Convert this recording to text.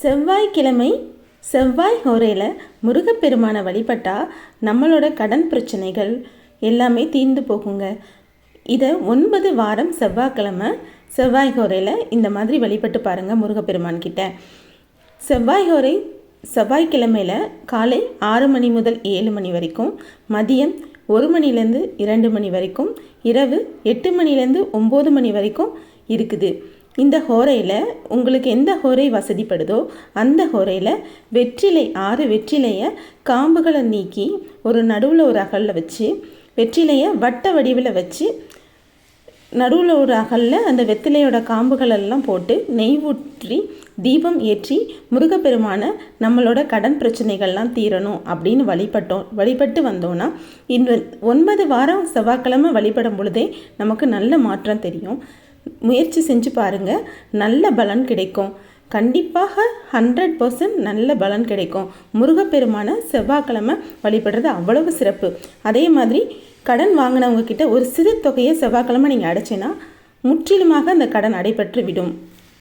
செவ்வாய்க்கிழமை செவ்வாய் ஹோரையில் முருகப்பெருமானை வழிபட்டா நம்மளோட கடன் பிரச்சனைகள் எல்லாமே தீர்ந்து போகுங்க. இதை ஒன்பது வாரம் செவ்வாய்க்கிழமை செவ்வாய் ஹோரையில் இந்த மாதிரி வழிபட்டு பாருங்கள் முருகப்பெருமான் கிட்ட. செவ்வாய் ஹோரை செவ்வாய்க்கிழமையில் காலை ஆறு மணி முதல் ஏழு மணி வரைக்கும் மதியம் ஒரு மணிலேருந்து இரண்டு மணி வரைக்கும் இரவு எட்டு மணிலேருந்து ஒம்பது மணி வரைக்கும் இருக்குது. இந்த ஹோரையில் உங்களுக்கு எந்த ஹோரை வசதிப்படுதோ அந்த ஹோரையில் வெற்றிலை ஆறு வெற்றிலையை காம்புகளை நீக்கி ஒரு நடுவில் ஒரு அகலில் வச்சு வெற்றிலையை வட்ட வடிவில் வச்சு நடுவில் ஒரு அகலில் அந்த வெத்திலையோட காம்புகளெல்லாம் போட்டு நெய் ஊற்றி தீபம் ஏற்றி முருகப்பெருமான நம்மளோட கடன் பிரச்சனைகள்லாம் தீரணும் அப்படின்னு வழிபட்டோம். வழிபட்டு வந்தோன்னா இந்த ஒன்பது வாரம் செவ்வாய்க்கிழமை வழிபடும் பொழுதே நமக்கு நல்ல மாற்றம் தெரியும். முயற்சி செஞ்சு பாருங்கள் நல்ல பலன் கிடைக்கும். கண்டிப்பாக ஹண்ட்ரட் பர்சன்ட் நல்ல பலன் கிடைக்கும். முருகப்பெருமான செவ்வாய்க்கிழமை வழிபடுறது அவ்வளவு சிறப்பு. அதே மாதிரி கடன் வாங்கினவங்க கிட்ட ஒரு சிறு தொகையை செவ்வாய்க்கிழமை நீங்கள் அடைச்சின்னா முற்றிலுமாக அந்த கடன் அடைபெற்று விடும்